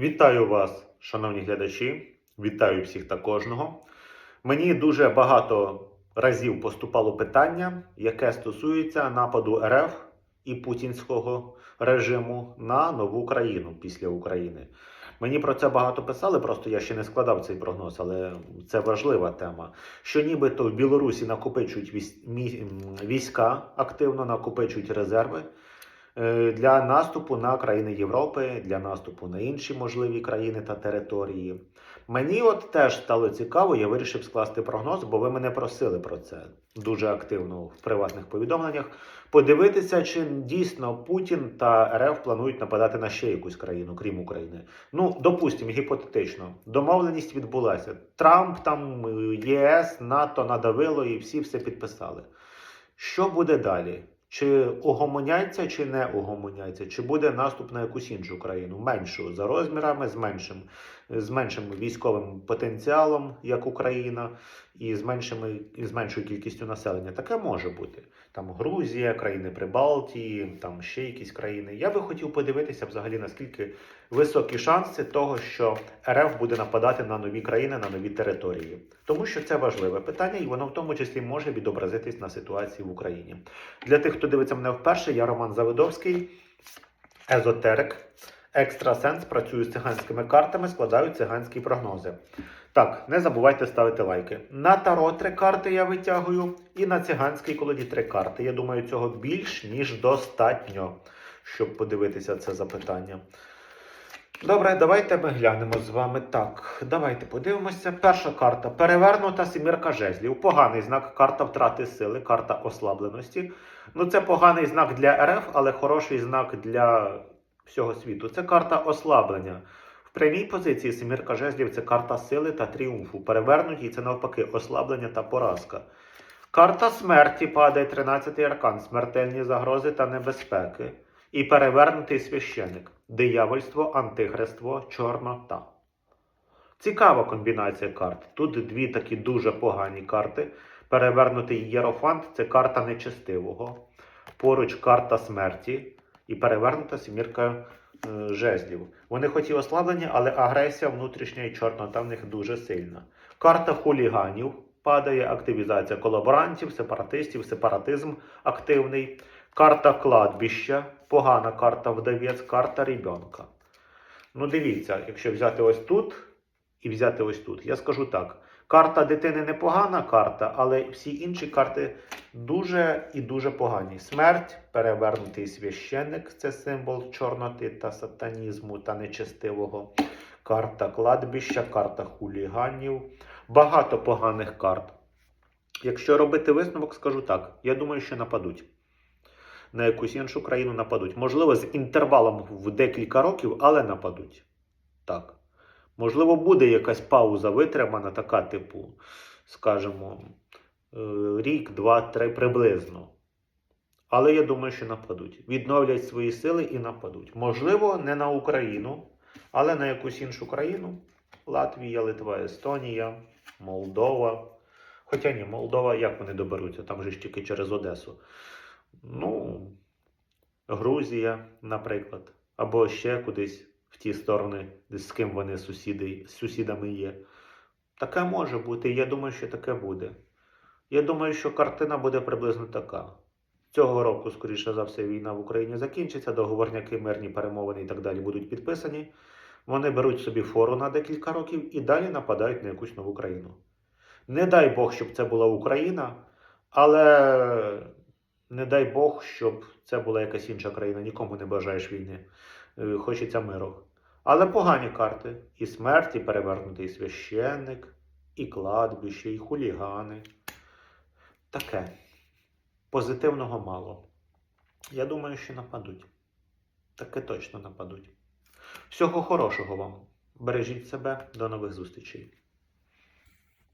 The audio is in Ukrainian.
Вітаю вас, шановні глядачі. Вітаю всіх та кожного. Мені дуже багато разів поступало питання, яке стосується нападу РФ і путінського режиму на нову країну після України. Мені про це багато писали, просто я ще не складав цей прогноз, але це важлива тема. Що нібито в Білорусі накопичують війська, активно накопичують резерви для наступу на країни Європи, для наступу на інші можливі країни та території. Мені от теж стало цікаво, я вирішив скласти прогноз, бо ви мене просили про це дуже активно в приватних повідомленнях. Подивитися, чи дійсно Путін та РФ планують нападати на ще якусь країну, крім України. Ну, допустимо, гіпотетично, домовленість відбулася. Трамп, там е, ЄС, НАТО надавило і всі все підписали. Що буде далі? Чи огомоняться, чи не огомоняться, Чи буде наступ на якусь іншу країну? Меншу за розмірами, з меншим, з меншим військовим потенціалом, як Україна, і з, меншими, і з меншою кількістю населення. Таке може бути. Там Грузія, країни Прибалтії, там ще якісь країни. Я би хотів подивитися взагалі, наскільки високі шанси того, що РФ буде нападати на нові країни, на нові території. Тому що це важливе питання, і воно в тому числі може відобразитись на ситуації в Україні. Для тих, хто дивиться мене вперше, я Роман Завидовський, езотерик, екстрасенс, працюю з циганськими картами, складаю циганські прогнози. Так, не забувайте ставити лайки. На таро три карти я витягую, і на циганській колоді три карти. Я думаю, цього більш ніж достатньо, щоб подивитися це запитання. Добре, давайте ми глянемо з вами. Так, давайте подивимося. Перша карта перевернута сімірка жезлів. Поганий знак, карта втрати сили, карта ослабленості. Ну, це поганий знак для РФ, але хороший знак для всього світу. Це карта ослаблення. В прямій позиції семірка жезлів це карта сили та тріумфу. Перевернутій це навпаки ослаблення та поразка. Карта смерті падає 13-й аркан, смертельні загрози та небезпеки. І перевернутий священик, диявольство, антихриство, чорнота. Цікава комбінація карт. Тут дві такі дуже погані карти. Перевернутий єрофант це карта нечестивого. Поруч карта смерті і перевернута сімірка жезлів. Вони хоч і ослаблені, але агресія внутрішня і чорнота в них дуже сильна. Карта хуліганів падає, активізація колаборантів, сепаратистів, сепаратизм активний. Карта кладбища, погана карта вдовець, карта ребенка. Ну, дивіться, якщо взяти ось тут і взяти ось тут, я скажу так: карта дитини непогана карта, але всі інші карти дуже і дуже погані. Смерть, перевернутий священник це символ чорноти та сатанізму та нечестивого. Карта кладбища, карта хуліганів. Багато поганих карт. Якщо робити висновок, скажу так: я думаю, що нападуть. На якусь іншу країну нападуть. Можливо, з інтервалом в декілька років, але нападуть. Так. Можливо, буде якась пауза витримана, така, типу, скажімо, е, рік, два, три приблизно. Але я думаю, що нападуть. Відновлять свої сили і нападуть. Можливо, не на Україну, але на якусь іншу країну. Латвія, Литва, Естонія, Молдова. Хоча ні, Молдова, як вони доберуться? Там же ж тільки через Одесу. Ну, Грузія, наприклад, або ще кудись в ті сторони, з ким вони сусіди, з сусідами є. Таке може бути, і я думаю, що таке буде. Я думаю, що картина буде приблизно така. Цього року, скоріше за все, війна в Україні закінчиться, договорняки, мирні перемовини і так далі будуть підписані. Вони беруть собі фору на декілька років і далі нападають на якусь нову країну. Не дай Бог, щоб це була Україна, але не дай Бог, щоб це була якась інша країна. Нікому не бажаєш війни. Е, Хочеться миру. Але погані карти. І смерть, і перевернутий священник, і кладбище, і хулігани. Таке. Позитивного мало. Я думаю, що нападуть. Таке точно нападуть. Всього хорошого вам. Бережіть себе. До нових зустрічей.